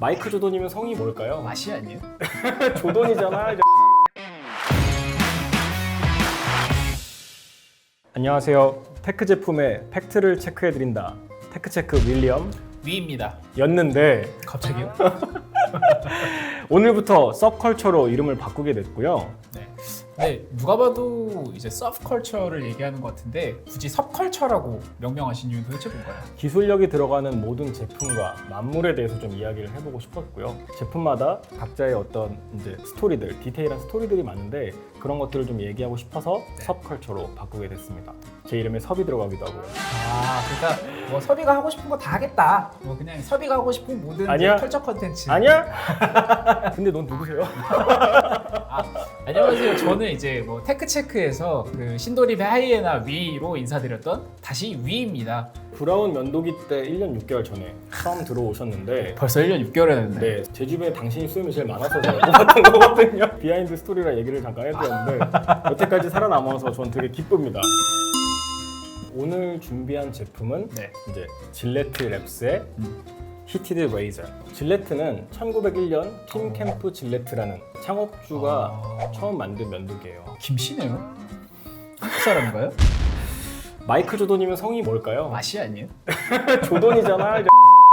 마이크 조던이면 성이 뭘까요? 맛이 아니에요? 조던이잖아. 안녕하세요. 테크 제품의 팩트를 체크해 드린다. 테크 체크 윌리엄 위입니다. 였는데 갑자기요? 오늘부터 서브컬처로 이름을 바꾸게 됐고요. 네. 네, 누가 봐도 이제 서브컬처를 얘기하는 것 같은데 굳이 섭컬처라고 명명하신 이유는 도대체 뭔가요? 기술력이 들어가는 모든 제품과 만물에 대해서 좀 이야기를 해보고 싶었고요. 제품마다 각자의 어떤 이제 스토리들, 디테일한 스토리들이 많은데 그런 것들을 좀 얘기하고 싶어서 네. 섭컬처로 바꾸게 됐습니다. 제 이름에 섭이 들어가기도 하고요. 아, 그러니까 뭐 섭이가 하고 싶은 거 다 하겠다. 뭐 그냥 섭이가 하고 싶은 모든 아니야. 컬처 컨텐츠. 아니야? 근데 넌 누구세요? 안녕하세요. 저는 이제 뭐 테크 체크에서 그 신도림의 하이에나 위로 인사드렸던 다시 위입니다. 브라운 면도기 때 1년 6개월 전에 처음 들어오셨는데 벌써 1년 6개월 했는데. 네, 제 주변에 당신이 수염이 제일 많아서 제가 뽑았던 거거든요. 비하인드 스토리라 얘기를 잠깐 해드렸는데 여태까지 살아남아서 전 되게 기쁩니다. 오늘 준비한 제품은 네. 이제 질레트 랩스의 음. 히티드 레이저. 질레트는 1901년 팀 캠프 질레트라는 창업주가 아. 처음 만든 면도기예요. 김씨네요. 한국 사람인가요? 마이크 조던이면 성이 뭘까요? 맛이 아니에요? 조던이잖아.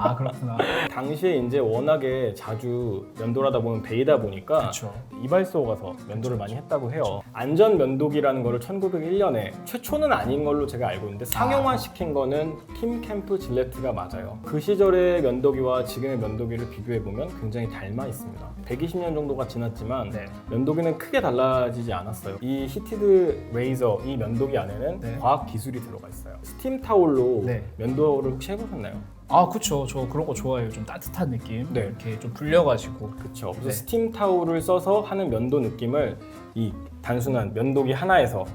아 그렇구나. 당시에 이제 워낙에 자주 면도를 하다 보면 베이다 보니까 그렇죠. 이발소 가서 면도를 많이 했다고 해요. 안전 면도기라는 거를 1901년에 최초는 아닌 걸로 제가 알고 있는데 상용화 시킨 거는 팀 캠프 질레트가 맞아요. 그 시절의 면도기와 지금의 면도기를 비교해 보면 굉장히 닮아 있습니다. 120년 정도가 지났지만 네. 면도기는 크게 달라지지 않았어요. 이 히티드 레이저 이 면도기 안에는 네. 과학 기술이 들어가 있어요. 스팀 타올로 네. 면도를 혹시 해보셨나요? 아 그쵸. 저 그런 거 좋아해요. 좀 따뜻한 느낌. 네. 이렇게 좀 불려가지고. 그렇죠. 그래서 네. 스팀 타올을 써서 하는 면도 느낌을 이 단순한 면도기 하나에서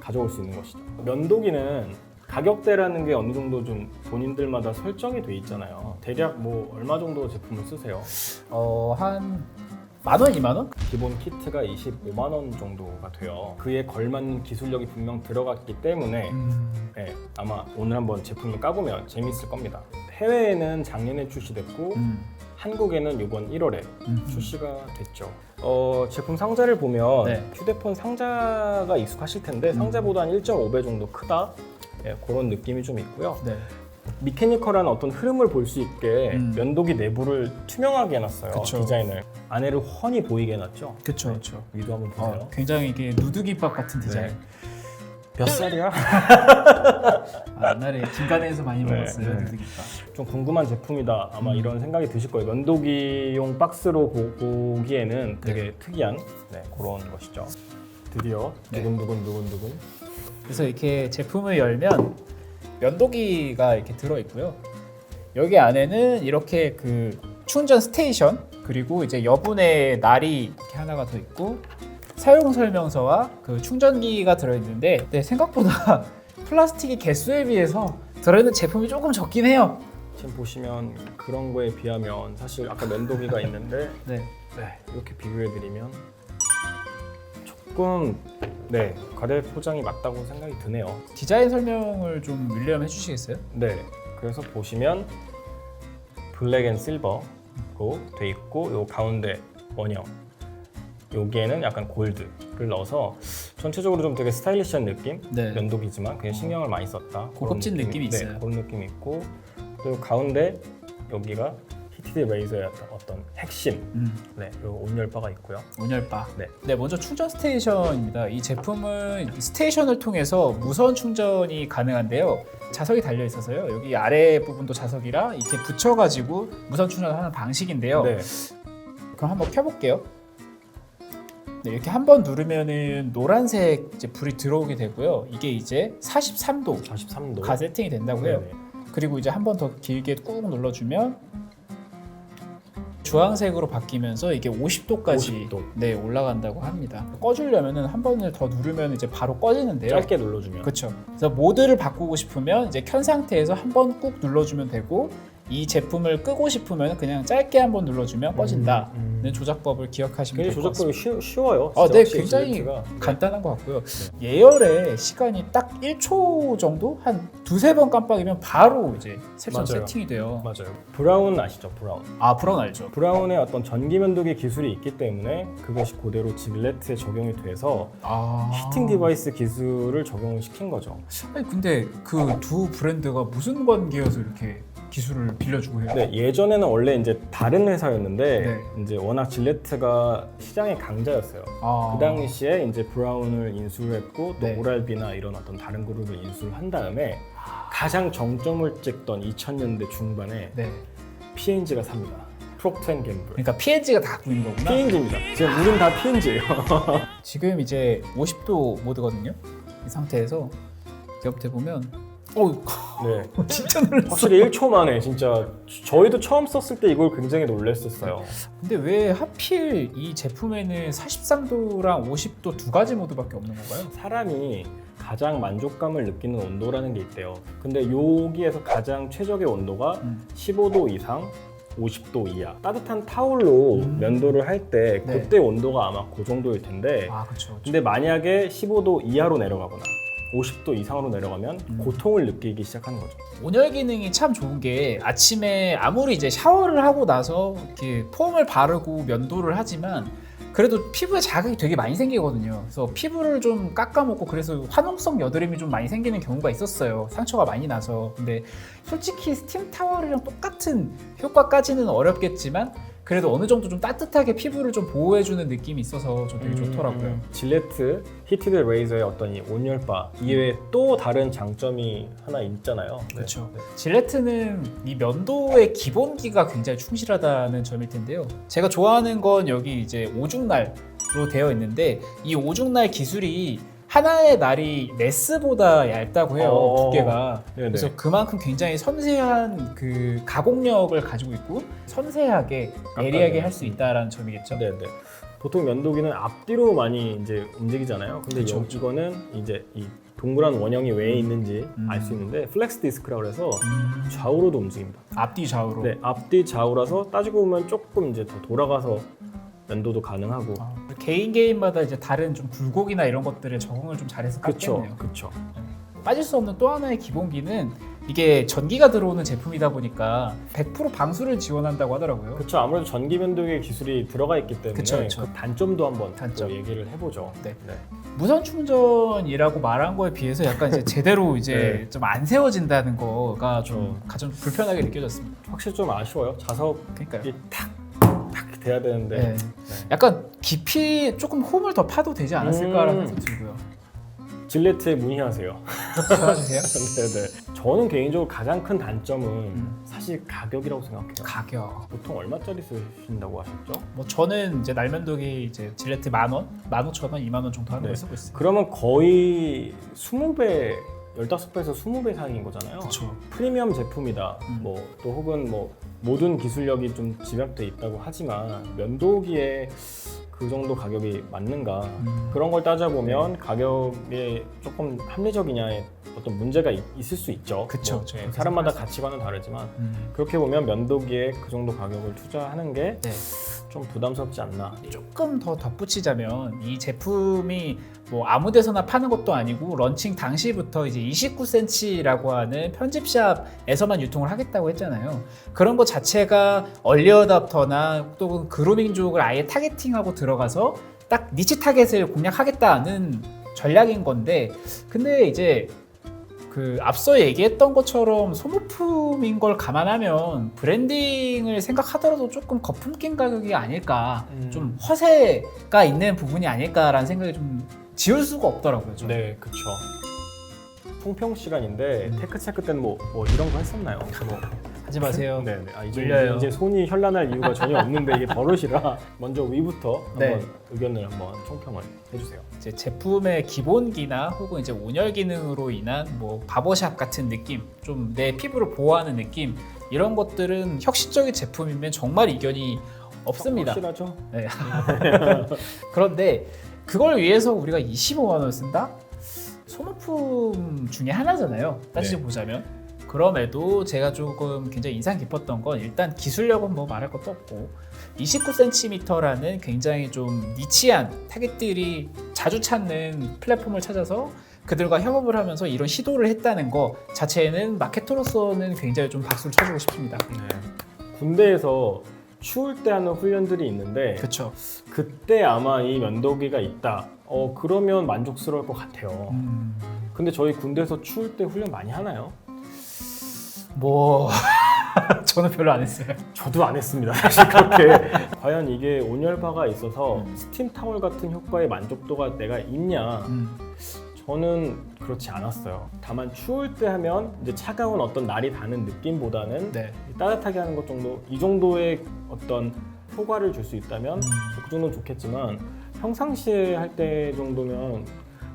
가져올 수 있는 것이죠. 면도기는 가격대라는 게 어느 정도 좀 본인들마다 설정이 돼 있잖아요. 대략 뭐 얼마 정도 제품을 쓰세요? 어 한 만 원, 이만 원? 기본 키트가 25만 원 정도가 돼요. 그에 걸맞는 기술력이 분명 들어갔기 때문에 음. 네, 아마 오늘 한번 제품을 까보면 재미있을 겁니다. 해외에는 작년에 출시됐고 음. 한국에는 이번 1월에 음. 출시가 됐죠. 어, 제품 상자를 보면 네. 휴대폰 상자가 익숙하실 텐데 음. 상자보다 한 1.5배 정도 크다. 예, 그런 느낌이 좀 있고요. 네. 미케니컬한 어떤 흐름을 볼 수 있게 음. 면도기 내부를 투명하게 해놨어요. 그쵸. 디자인을 안에를 훤히 보이게 해놨죠. 그쵸, 네. 그쵸. 위도 한번 보세요. 어, 굉장히 이게 누드김밥 같은 디자인. 네. 몇 살이야? 아, 옛날에 김간에서 많이 네, 먹었어요 네. 누드김밥. 좀 궁금한 제품이다. 아마 음. 이런 생각이 드실 거예요. 면도기용 박스로 보, 보기에는 되게 네. 특이한 네, 그런 것이죠. 드디어 네. 두근두근 두근두근 그래서 이렇게 제품을 열면 면도기가 이렇게 들어 있고요. 여기 안에는 이렇게 그 충전 스테이션 그리고 이제 여분의 날이 이렇게 하나가 더 있고 사용 설명서와 그 충전기가 들어 있는데 네, 생각보다 플라스틱의 개수에 비해서 들어있는 제품이 조금 적긴 해요. 지금 보시면 그런 거에 비하면 사실 아까 면도기가 있는데 네. 네, 이렇게 비교해 드리면 조금 네 과대 포장이 맞다고 생각이 드네요. 디자인 설명을 좀 윌리엄 해주시겠어요? 네, 그래서 보시면 블랙 앤 실버로 돼 있고 요 가운데 원형 여기에는 약간 골드를 넣어서 전체적으로 좀 되게 스타일리시한 느낌 네. 면도기지만 그냥 신경을 많이 썼다 고급진 그런 느낌이 있어요. 네, 그런 느낌이 있고 그리고 가운데 여기가 히티드 레이저의 어떤- 핵심 음, 네, 요 온열바가 있고요 온열바. 네. 네, 먼저 충전 스테이션입니다. 이 제품은 이 스테이션을 통해서 무선 충전이 가능한데요. 자석이 달려 있어서요. 여기 아래 부분도 자석이라 이렇게 붙여가지고 무선 충전하는 방식인데요. 네, 그럼 한번 켜볼게요. 네, 이렇게 한 번 누르면은 노란색 이제 불이 들어오게 되고요. 이게 이제 43도 43도 가 세팅이 된다고 해요. 네네. 그리고 이제 한 번 더 길게 꾹 눌러주면 주황색으로 바뀌면서 이게 50도까지 50도. 네 올라간다고 합니다. 꺼주려면은 한 번을 더 누르면 이제 바로 꺼지는데요. 짧게 눌러주면 그렇죠. 그래서 모드를 바꾸고 싶으면 이제 켠 상태에서 한 번 꾹 눌러주면 되고 이 제품을 끄고 싶으면 그냥 짧게 한번 눌러주면 꺼진다는 조작법을 기억하시면 될것 같습니다. 조작법이 쉬, 쉬워요. 아, 진짜 네, 확실히 굉장히 질레트가. 간단한 것 같고요. 예열의 시간이 딱 1초 정도 한 두세 번 깜빡이면 바로 이제 세션 맞아요. 세팅이 돼요. 맞아요. 브라운 아시죠? 브라운. 아, 브라운 알죠? 브라운의 어떤 전기 면도기 기술이 있기 때문에 그것이 그대로 질레트에 적용이 돼서 아. 히팅 디바이스 기술을 적용을 시킨 거죠. 아니 근데 그 두 브랜드가 무슨 관계여서 이렇게 기술을 빌려주고 해요? 네, 예전에는 원래 이제 다른 회사였는데 네. 이제 워낙 질레트가 시장의 강자였어요. 아. 그 당시에 이제 브라운을 인수를 했고 또 네. 오랄비나 이런 어떤 다른 그룹을 인수를 한 다음에 가장 정점을 찍던 2000년대 중반에 네. P&G가 삽니다. 프록트 앤 갬블. 그러니까 PNG가 다 보이는 거구나. P&G입니다. 지금 우린 다 P&G예요. 지금 이제 50도 모드거든요. 이 상태에서 옆에 보면 어 네. 진짜 놀랐어. 확실히 1초 만에 진짜 저희도 처음 썼을 때 이걸 굉장히 놀랐었어요. 근데 왜 하필 이 제품에는 43도랑 50도 두 가지 모드밖에 없는 건가요? 사람이 가장 만족감을 느끼는 온도라는 게 있대요. 근데 여기에서 가장 최적의 온도가 음. 15도 이상, 50도 이하. 따뜻한 타올로 음. 면도를 할 때 네. 그때 온도가 아마 그 정도일 텐데 아 그렇죠. 근데 만약에 15도 이하로 내려가거나 50도 이상으로 내려가면 음. 고통을 느끼기 시작하는 거죠. 온열 기능이 참 좋은 게 아침에 아무리 이제 샤워를 하고 나서 이렇게 폼을 바르고 면도를 하지만 그래도 피부에 자극이 되게 많이 생기거든요. 그래서 피부를 좀 깎아먹고 그래서 화농성 여드름이 좀 많이 생기는 경우가 있었어요. 상처가 많이 나서. 근데 솔직히 스팀 타월이랑 똑같은 효과까지는 어렵겠지만 그래도 어느 정도 좀 따뜻하게 피부를 좀 보호해주는 느낌이 있어서 좀 되게 좋더라고요. 음, 질레트 히티드 레이저의 어떤 이 온열바 이외에 또 다른 장점이 하나 있잖아요. 네. 그렇죠. 질레트는 이 면도의 기본기가 굉장히 충실하다는 점일 텐데요. 제가 좋아하는 건 여기 이제 오중날로 되어 있는데 이 오중날 기술이 하나의 날이 네스보다 얇다고 해요 어. 두께가 네네. 그래서 그만큼 굉장히 섬세한 그 가공력을 가지고 있고 섬세하게 예리하게 할 수 있다라는 점이겠죠. 네네. 보통 면도기는 앞뒤로 많이 이제 움직이잖아요. 근데 그쵸, 여- 이거는 이제 이 동그란 원형이 왜 있는지 음. 알수 있는데 플렉스 디스크라 그래서 음, 좌우로도 움직입니다. 앞뒤 좌우로. 네, 앞뒤 좌우라서 따지고 보면 조금 이제 더 돌아가서 면도도 가능하고. 아, 개인 개인마다 이제 다른 좀 굴곡이나 이런 것들에 적응을 좀 잘해서 그렇죠, 깎겠네요. 그렇죠. 빠질 수 없는 또 하나의 기본기는 이게 전기가 들어오는 제품이다 보니까 100% 방수를 지원한다고 하더라고요. 그렇죠. 아무래도 전기 면도기 기술이 들어가 있기 때문에 그쵸, 그쵸. 그 단점도 한번 단점. 또 얘기를 해보죠. 네. 무선 충전이라고 말한 거에 비해서 약간 이제 제대로 이제 네. 좀 안 세워진다는 거가 좀 좀. 가장 불편하게 느껴졌습니다. 확실히 좀 아쉬워요. 자석이 그러니까요. 탁, 탁 돼야 되는데. 네. 네. 약간 깊이 조금 홈을 더 파도 되지 않았을까라는 음. 생각이 들고요. 질레트에 문의하세요. 도와주세요. 네네. 저는 개인적으로 가장 큰 단점은 음. 사실 가격이라고 생각해요. 가격. 보통 얼마짜리 쓰신다고 하셨죠? 뭐 저는 이제 날면도기 이제 질레트 만 원, 만 오천 원, 이만 원 정도 하는 네. 걸 쓰고 있어요. 그러면 거의 20배, 15배에서 20배 상인 거잖아요. 그렇죠. 프리미엄 제품이다. 음. 뭐또 혹은 뭐 모든 기술력이 좀 집약돼 있다고 하지만 면도기에 그 정도 가격이 맞는가? 음. 그런 걸 따져보면 가격에 조금 합리적이냐에 어떤 문제가 있, 을수 있죠. 그쵸, 뭐, 그쵸. 네, 사람마다 가치관은 다르지만 음. 그렇게 보면 면도기에 그 정도 가격을 투자하는 게좀 네. 부담스럽지 않나. 조금 더 덧붙이자면 이 제품이 뭐 아무 데서나 파는 것도 아니고 런칭 당시부터 이제 29cm라고 하는 편집샵에서만 유통을 하겠다고 했잖아요. 그런 것 자체가 얼리어답터나 또는 그루밍족을 아예 타겟팅하고 들어가서 딱 니치 타겟을 공략하겠다는 전략인 건데 근데 이제 그 앞서 얘기했던 것처럼 소모품인 걸 감안하면 브랜딩을 생각하더라도 조금 거품 낀 가격이 아닐까 음. 좀 허세가 있는 부분이 아닐까라는 생각이 좀 지울 수가 없더라고요. 저는. 네, 그쵸. 총평 시간인데 음. 테크 체크 때는 뭐, 뭐 이런 거 했었나요? 뭐. 하지 마세요. 네, 네. 아, 이제, 물려요. 이제 손이 현란할 이유가 전혀 없는데 이게 버릇이라 먼저 위부터 네. 한번 의견을 한번 총평을 해주세요. 이제 제품의 기본기나 혹은 이제 온열 기능으로 인한 뭐 바버샵 같은 느낌, 좀 내 피부를 보호하는 느낌 이런 것들은 혁신적인 제품이면 정말 이견이 없습니다. 확실하죠? 네. 그런데 그걸 위해서 우리가 25만 원을 쓴다? 소모품 중에 하나잖아요. 따지고 네. 보자면. 그럼에도 제가 조금 굉장히 인상 깊었던 건 일단 기술력은 뭐 말할 것도 없고 29cm라는 굉장히 좀 니치한 타겟들이 자주 찾는 플랫폼을 찾아서 그들과 협업을 하면서 이런 시도를 했다는 거 자체는 마케터로서는 굉장히 좀 박수를 쳐주고 싶습니다. 군대에서 추울 때 하는 훈련들이 있는데 그렇죠. 그때 아마 이 면도기가 있다. 어 그러면 만족스러울 것 같아요. 음, 근데 저희 군대에서 추울 때 훈련 많이 하나요? 뭐 저는 별로 안 했어요. 저도 안 했습니다. 사실 그렇게 과연 이게 온열바가 있어서 음. 스팀 타월 같은 효과의 만족도가 내가 있냐? 음, 저는 그렇지 않았어요. 다만 추울 때 하면 이제 차가운 어떤 날이 닿는 느낌보다는 네. 따뜻하게 하는 것 정도 이 정도의 어떤 효과를 줄 수 있다면 음. 그 정도는 좋겠지만 평상시에 할 때 정도면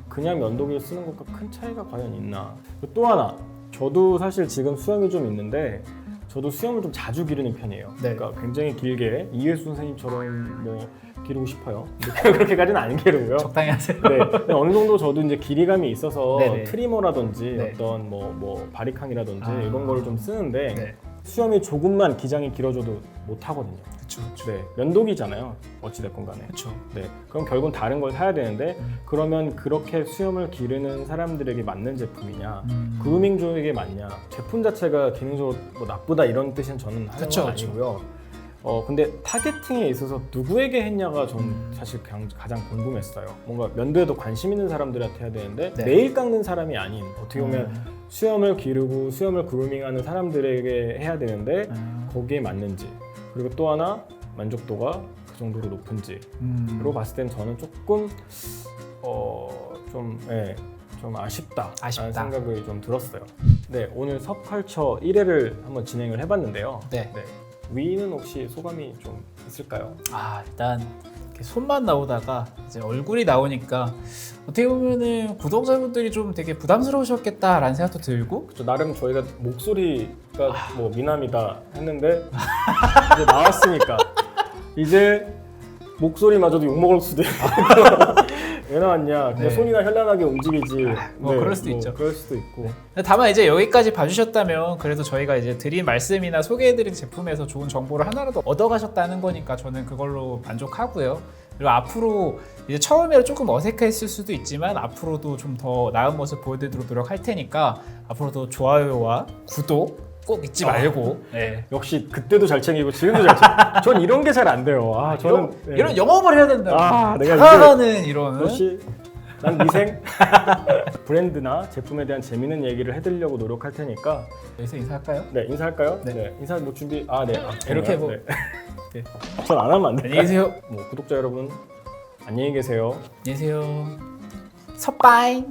그냥 면도기를 쓰는 것과 큰 차이가 과연 있나 또 하나 저도 사실 지금 수염이 좀 있는데 저도 수염을 좀 자주 기르는 편이에요 네. 그러니까 굉장히 길게 이해수 선생님처럼 뭐 기르고 싶어요 그렇게까지는 안 기르고요 적당히 하세요. 네, 어느 정도 저도 이제 길이감이 있어서 네네. 트리머라든지 네. 어떤 뭐, 뭐 바리캉이라든지 아. 이런 거를 좀 쓰는데 네. 수염이 조금만 기장이 길어져도 못 하거든요. 그렇죠. 그렇죠. 네, 면도기잖아요. 어찌 됐건 간에. 그렇죠. 네, 그럼 결국은 다른 걸 사야 되는데 음. 그러면 그렇게 수염을 기르는 사람들에게 맞는 제품이냐? 음. 그루밍 쪽에게 맞냐? 제품 자체가 기능적으로 뭐 나쁘다 이런 뜻은 저는 하는 그쵸, 건 그쵸. 아니고요. 어 근데 타겟팅에 있어서 누구에게 했냐가 전 음. 사실 가장, 가장 궁금했어요. 뭔가 면도에도 관심 있는 사람들한테 해야 되는데 네. 매일 깎는 사람이 아닌 어떻게 보면 음. 수염을 기르고 수염을 그루밍하는 사람들에게 해야 되는데 음. 거기에 맞는지 그리고 또 하나 만족도가 그 정도로 높은지로 음. 봤을 땐 저는 조금 어좀 예, 좀 아쉽다 아쉽다. 생각이 좀 들었어요. 네 오늘 섭컬처 1회를 한번 진행을 해봤는데요. 네. 위는 혹시 소감이 좀 있을까요? 아 일단 이렇게 손만 나오다가 이제 얼굴이 나오니까 어떻게 보면은 구독자분들이 좀 되게 부담스러우셨겠다라는 생각도 들고 저 나름 저희가 목소리가 아. 뭐 미남이다 했는데 이제 나왔으니까 이제 목소리마저도 욕 먹을 수도 있고 왜 나왔냐 그냥 네. 손이나 현란하게 움직이지 뭐 그럴 수도 있죠. 그럴 수도 있고 다만 이제 여기까지 봐주셨다면 그래도 저희가 이제 드린 말씀이나 소개해드린 제품에서 좋은 정보를 하나라도 얻어가셨다는 거니까 저는 그걸로 만족하고요. 그리고 앞으로 이제 처음에 조금 어색했을 수도 있지만 앞으로도 좀 더 나은 모습 보여드리도록 노력할 테니까 앞으로도 좋아요와 구독 꼭 잊지 아. 말고 네. 역시 그때도 잘 챙기고 지금도 잘 챙기고 전 이런 게 잘 안 돼요 아 저는 이런, 네. 이런 영업을 해야 된다. 아, 내가 다가가는 이런 역시 난 미생 브랜드나 제품에 대한 재밌는 얘기를 해드리려고 노력할 테니까 여기서 인사할까요? 네 인사할까요? 네. 인사 뭐 준비 아네 아, 이렇게? 뭐- 네. 네. 전안 하면 안 돼요 안녕히 계세요. 뭐 구독자 여러분 안녕히 계세요. 안녕히 계세요. 섭바이.